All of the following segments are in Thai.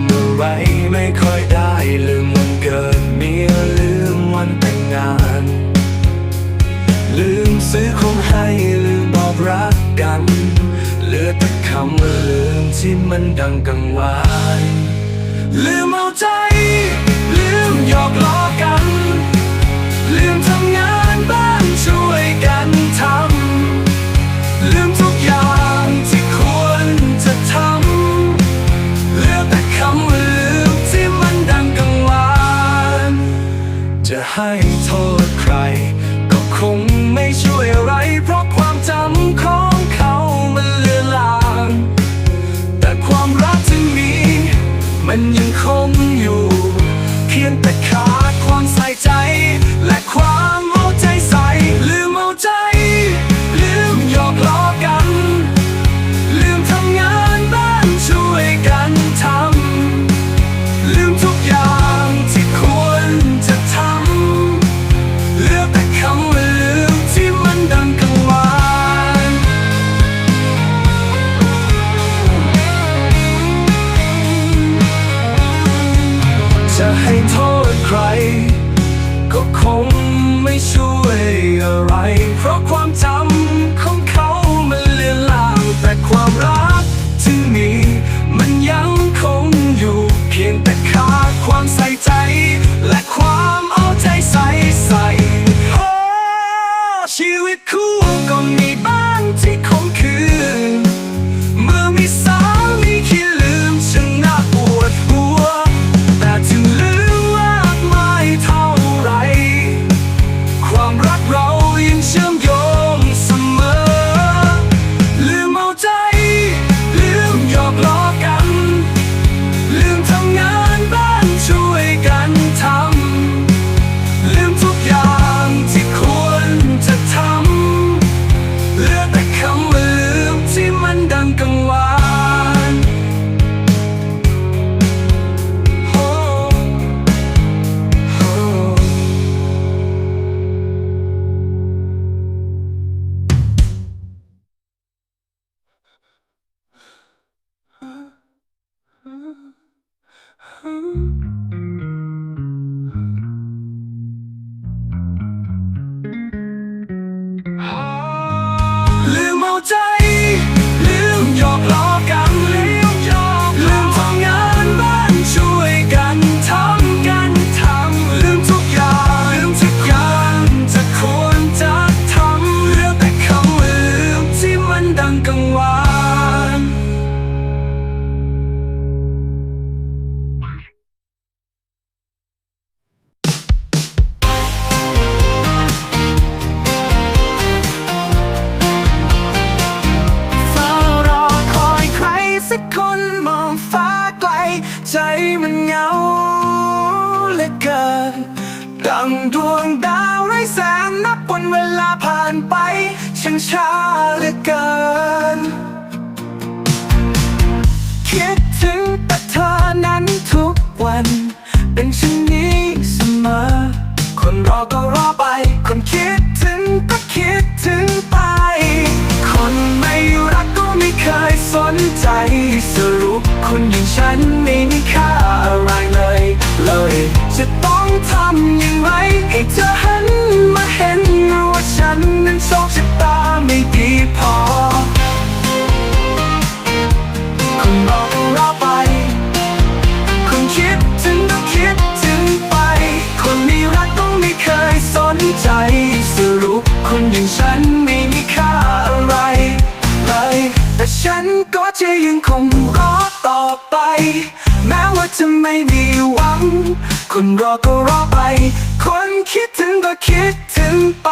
ำอะไรไม่ค่อยได้ลืมวันเกิดเมียลืมวันแต่งงาน ลืมซื้อของให้ลืมบอกรักกันเหลือแต่คำว่าลืมที่มันดังกังวานลืมเอาใจ ลืมหยอกล้อ ไปช่างช้าเหลือเกิน คิดถึงแต่เธอนั้นทุกวัน เป็นเช่นนี้เสมอ คนรอก็รอไป คนคิดถึงก็คิดถึงไป คนไม่รักก็ไม่เคยสนใจสรุปคนอย่างฉันไม่มีค่าอะไรเลยเลย จะต้องทำยังไงให้เธอหันมาเห็นว่า ฉันนั้นโชคชะตาไม่ดีพอคุณรอก็รอไป คุณคิดถึงก็คิดถึงไป คนมีรักต้องไม่เคยสนใจสรุปคนอย่างฉันไม่มีค่าอะไรเลยแต่ฉันก็จะยังคงรอต่อไป แม้ว่าจะไม่มีหวังคนรอก็รอไปคน คิดถึงก็คิดถึงไป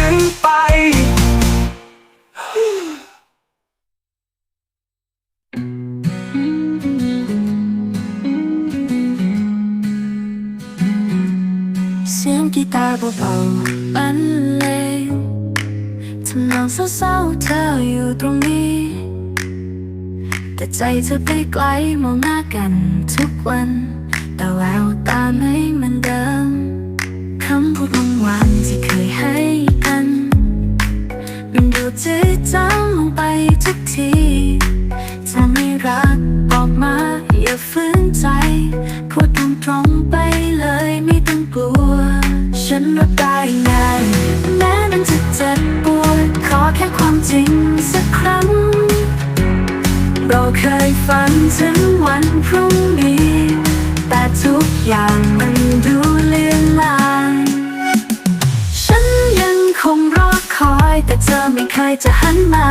ถึงไป เสียงกีตาร์เบาๆบรรเลงทำนองเศร้าๆเธออยู่ตรงนี้ แต่ใจเธอไปไกลมองหน้ากันทุกวัน แต่แววตาไม่เหมือนเดิมคำพูดหวานๆที่เคยให้กัน จืดจางลงไปทุกทีถ้าไม่รักบอกมาอย่าฝืนใจ พูดตรงๆไปเลยไม่ต้องกลัว ฉันรับได้ไงแม้มันจะเจ็บปวดขอแค่ความจริงสักครั้ง เราเคยฝันถึงวันพรุ่งนี้ แต่ทุกอย่างมันดู ธอไม่เคยจะหันมา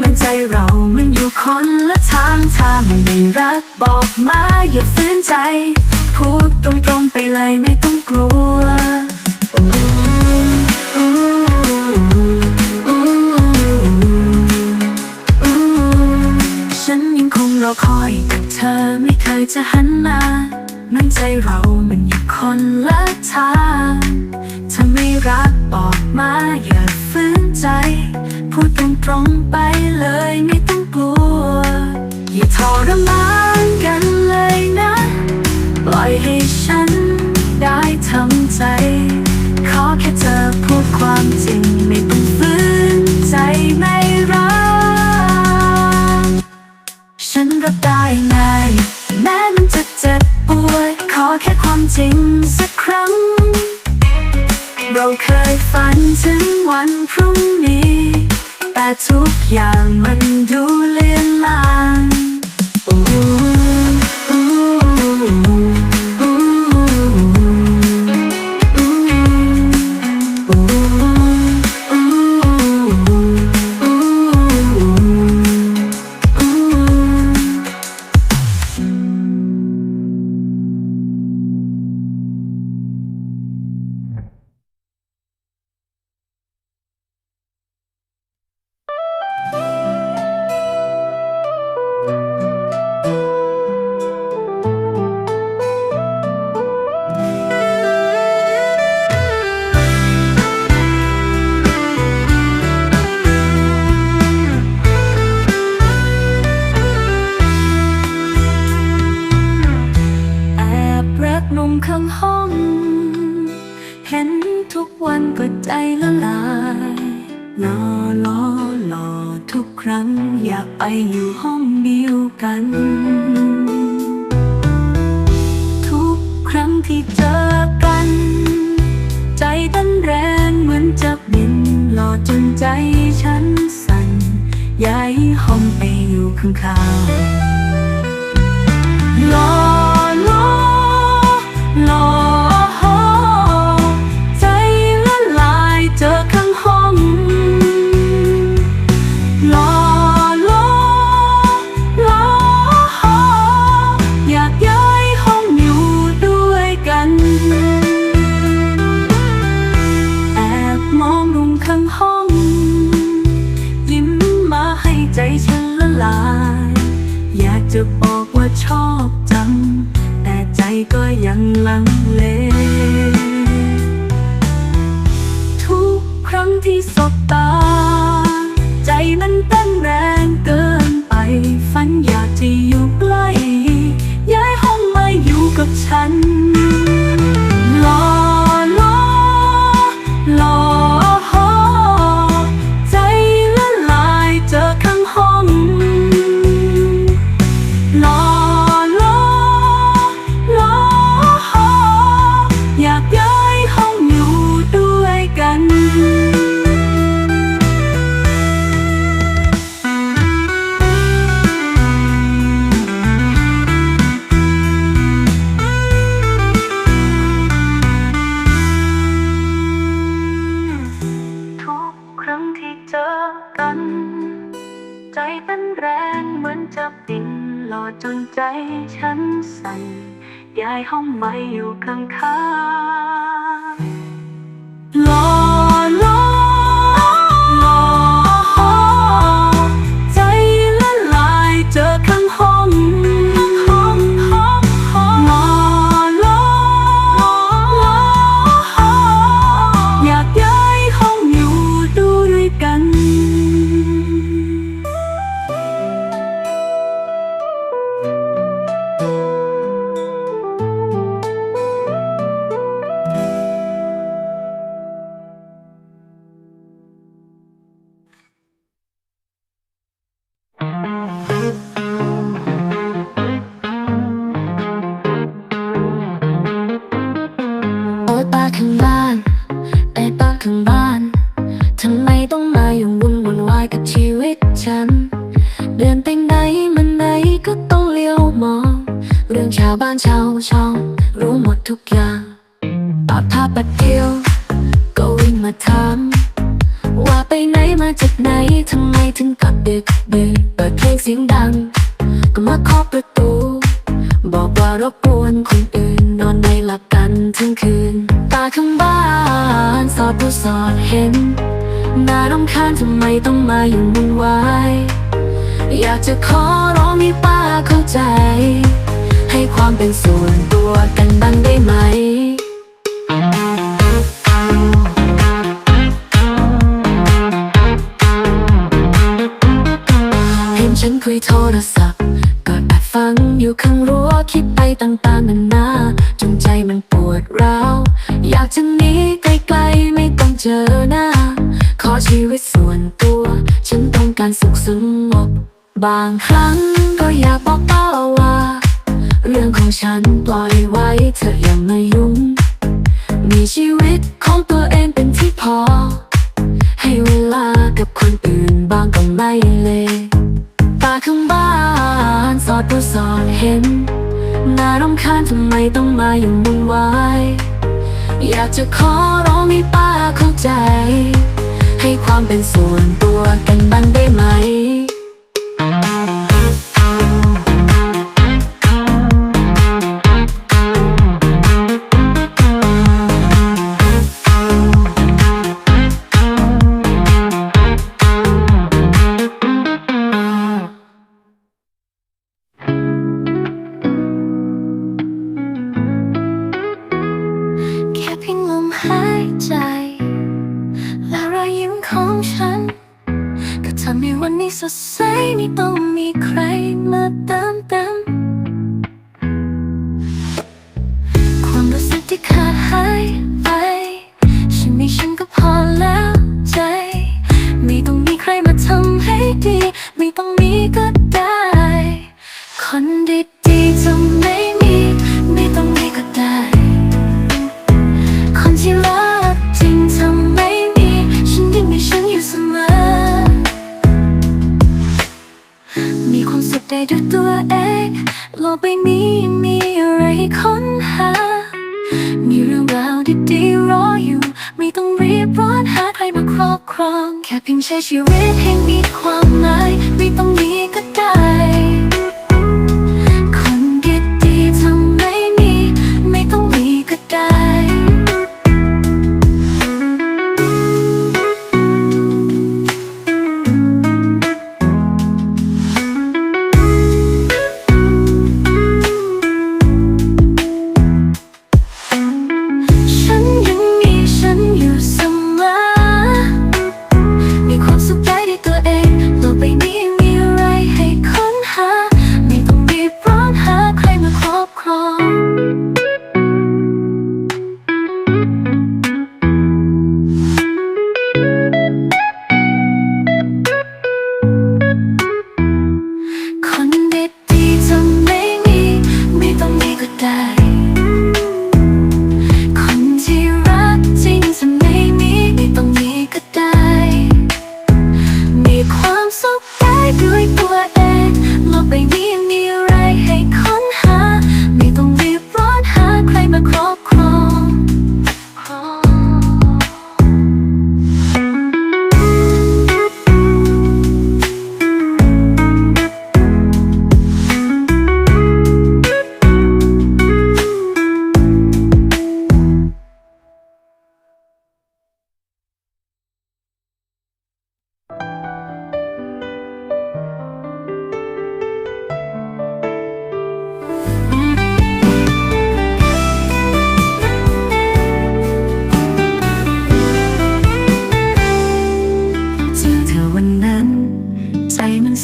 มันใจเรามันอยู่คนละทางถ้ามันไม่รักบอกมาอย่าฝืนใจ พูดตรงๆไปเลยไม่ต้องกลัวฉันยังคงรอคอยแต่เธอไม่เคยจะหันมามันใจเรามันอยู่คนละทางถ้าไม่รักบอกมาอย่า ใจ พูดตรงๆไปเลยไม่ต้องกลัว อย่าทรมานกันเลยนะ ปล่อยให้ฉันได้ทำใจ ขอแค่เธอพูดความจริงไม่ต้องฝืนใจไม่รัก ฉันรับได้ไงแม้มันจะเจ็บปวดขอแค่ความจริงสักครั้ง เราเคยฝันถึงวันพรุ่งนี้ แต่ทุกอย่างมันดูเลือนลาง ข้างข้างๆรอรอรอ ฉัน จะหนีไกลๆไม่ต้องเจอหน้า ขอชีวิตส่วนตัว ฉันต้องการสุขสงบบางครั้งก็อยากบอกป้าว่า เรื่องของฉันปล่อยไว้เธออย่ามายุ่ง มีชีวิตของตัวเองเป็นที่พอ ให้เวลากับคนอื่นบางก็ไม่เลยตาข้างบ้านสอดผู้สอดเห็นน่ารำคาญทำไมต้องมาอยู่วุ่นวาย อยากจะขอร้องให้ป้าเข้าใจ ให้ความเป็นส่วนตัวกันบ้างได้ไหม สุดได้ด้วยตัวเองโลกใบนี้มีอะไรให้ค้นหา มีเรื่องราวดีๆรออยู่ ไม่ต้องรีบร้อนหาใครมาครอบครอง แค่เพียงใช้ชีวิตให้มีความหมาย ไม่ต้องมีก็ได้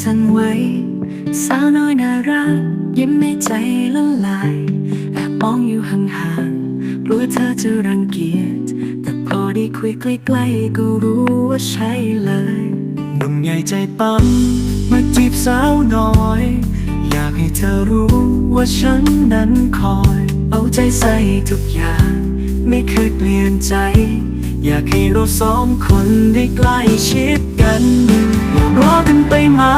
สั่นไหวสาวน้อยน่ารัก ยิ้มในใจละลายแอบมองอยู่ห่างๆกลัวเธอจะรังเกียจแต่พอได้คุยใกล้ๆก็รู้ว่าใช่เลยหนุ่มใหญ่ใจปั๊มมาจีบสาวน้อย อยากให้เธอรู้ว่าฉันนั้นคอย เอาใจใส่ทุกอย่าง ไม่เคยเปลี่ยนใจ อยากให้เราสองคนได้ใกล้ชิด กันรอกันไปมา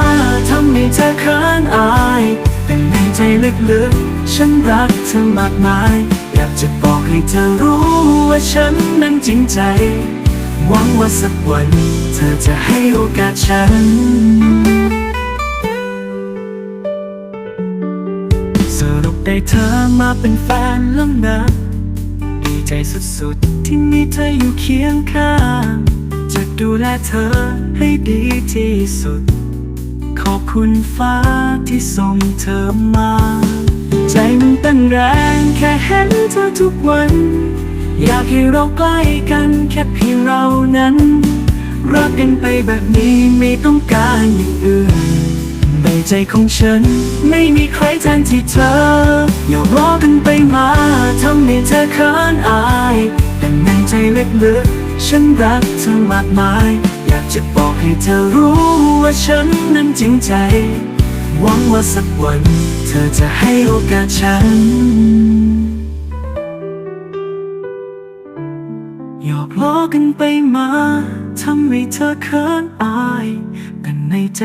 ทำให้เธอเขินอายแต่ในใจลึกๆ ฉันรักเธอมากมาย อยากจะบอกให้เธอรู้ว่าฉันนั้นจริงใจ หวังว่าสักวัน เธอจะให้โอกาสฉัน สรุปได้เธอมาเป็นแฟนแล้วนะ ดีใจสุดๆ ที่มีเธออยู่เคียงข้าง ดูแลเธอให้ดีที่สุด ขอบคุณฟ้าที่ส่งเธอมา ใจมันเต้นแรงแค่เห็นเธอทุกวัน อยากให้เราใกล้กันแค่เพียงเรานั้น รักกันไปแบบนี้ไม่ต้องการอย่างอื่นในใจของฉัน ไม่มีใครแทนที่เธอ อย่ารอกันไปมาทำให้เธอเขินอาย แต่ในใจเลึกๆ ฉันรักเธอมากมาย อยากจะบอกให้เธอรู้ว่าฉันนั้นจริงใจ หวังว่าสักวัน เธอจะให้โอกาสฉัน หยอกล้อกันไปมา ทำให้เธอเขินอาย แต่ในใจ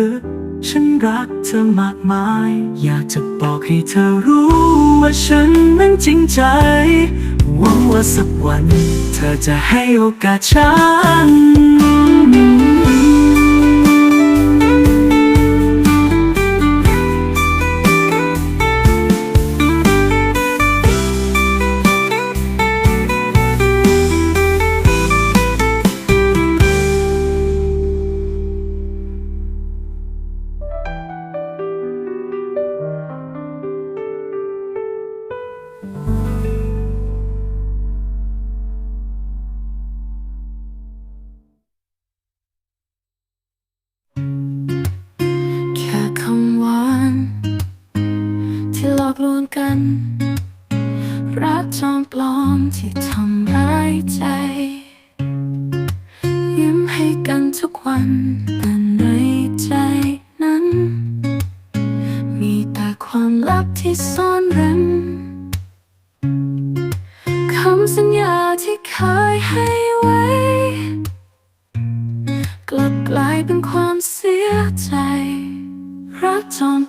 ลึกๆ ฉันรักเธอมากมาย อยากจะบอกให้เธอรู้ว่าฉันนั้นจริงใจหวังว่าสักวัน เธอจะให้โอกาสฉัน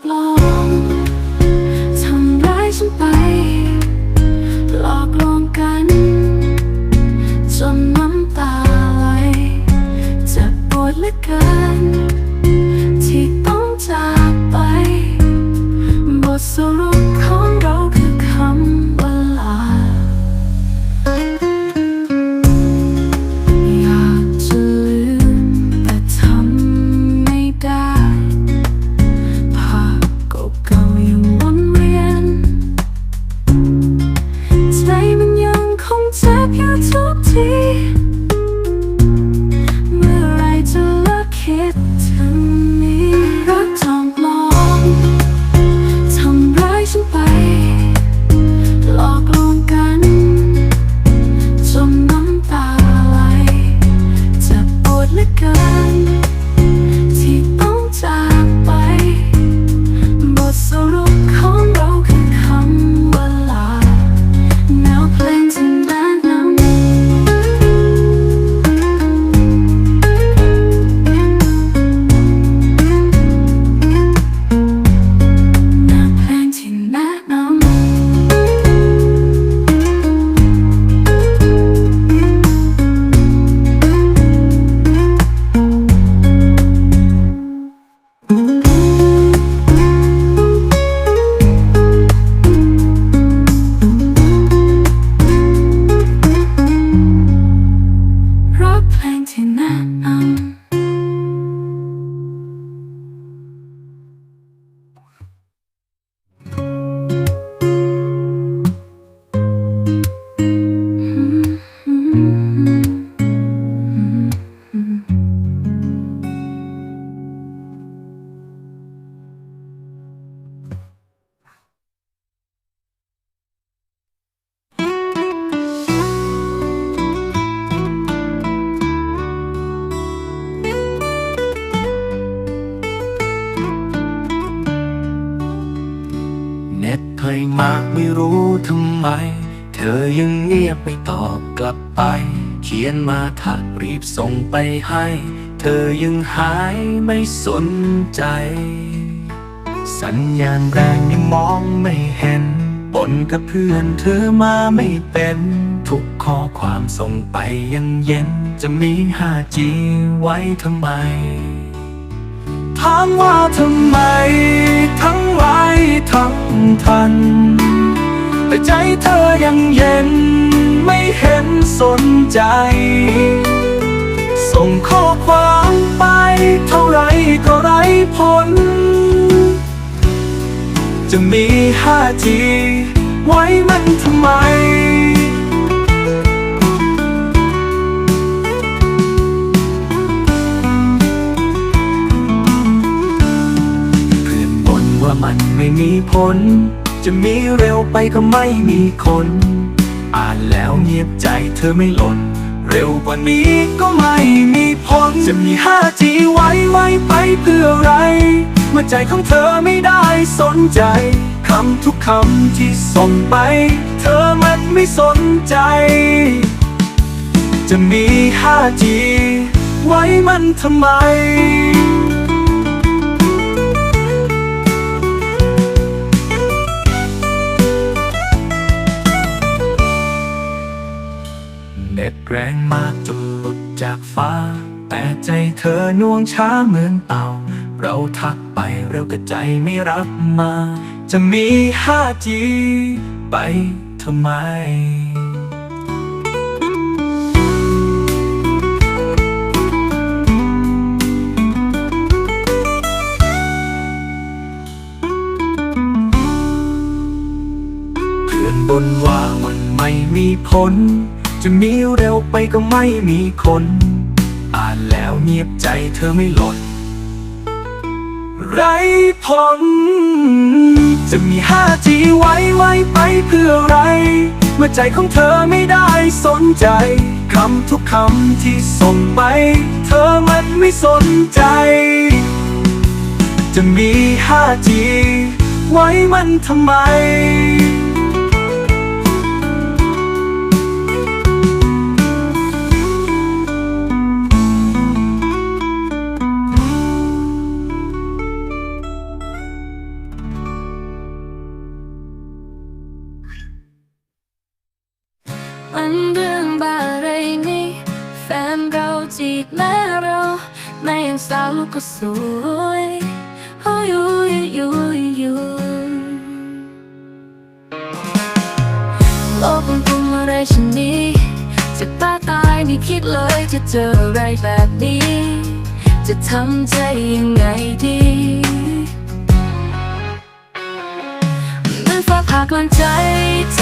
รัก ให้ เธอยังหายไม่สนใจ สัญญาณแรงยังมองไม่เห็นปนกับเพื่อนเธอมาไม่เป็น ทุกข้อความส่งไปยังเย็น จะมี 5G ไว้ทำไม ถามว่าทำไม ทั้งไลน์ทั้งทัน แต่ใจเธอยังเย็นไม่เห็นสนใจ ส่งข้อความไปเท่าไรก็ไร้ผล จะมี 5G ไว้มันทำไม เพื่อนบ่นว่ามันไม่มีผล จะมีเร็วไปก็ไม่มีคน อ่านแล้วเงียบใจเธอไม่หล่น เร็วกว่านี้ก็ไม่มีผลจะมี 5G ไว้ไว้ไปเพื่ออะไรเมื่อใจของเธอไม่ได้สนใจคำทุกคำที่ส่งไป เธอมันไม่สนใจ จะมี 5G ไว้มันทำไม น็ตแรงมากจนหลุดจากฟ้า แต่ใจเธอน่วงช้าเหมือนเต่า เราทักไปเร็วก็ใจไม่รับมา จะมี 5G ไปทำไมเพื่อนบนว่ามันไม่มีผล จะมีเร็วไปก็ไม่มีคน อ่านแล้วเงียบใจเธอไม่หล่นไรผล จะมี 5G ไว้ไว้ไปเพื่ออะไร เมื่อใจของเธอไม่ได้สนใจ คำทุกคำที่ส่งไป เธอมันไม่สนใจ จะมี 5G ไว้มันทำไม มันเรื่องบ้าอะไรนี่ แฟนเราจีบแม่เราไม่ยังสาวก็สวยโอ้ยยูยยูยูโลกมันปรุงอะไรฉันนี้จะตาตายไม่คิดเลยจะเจออะไรแบบนี้ จะทำใจยังไงดีเหมือนฟ้าผ่ากลางใจใจ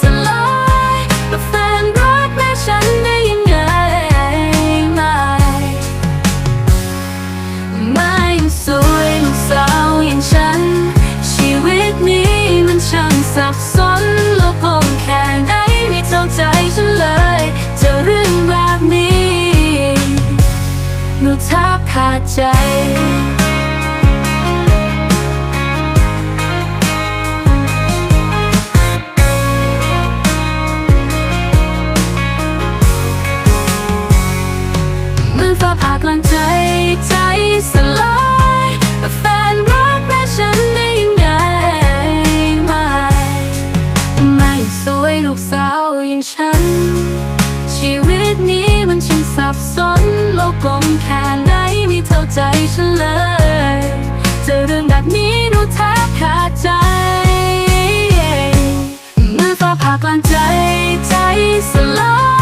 สลาย ฉันได้ยังไงไม่ไม่สวยลูกสาวอย่างฉัน ชีวิตนี้มันช่างสับสนโลกกลมแค่ไหนไม่เข้าใจฉันเลยเจอเรื่องแบบนี้หนูแทบขาดใจ ใจฉันเลยเจอเรื่องแบบนี้หนูแทบขาดใจเมื่อฟ้าผ่ากลางใจใจสลาย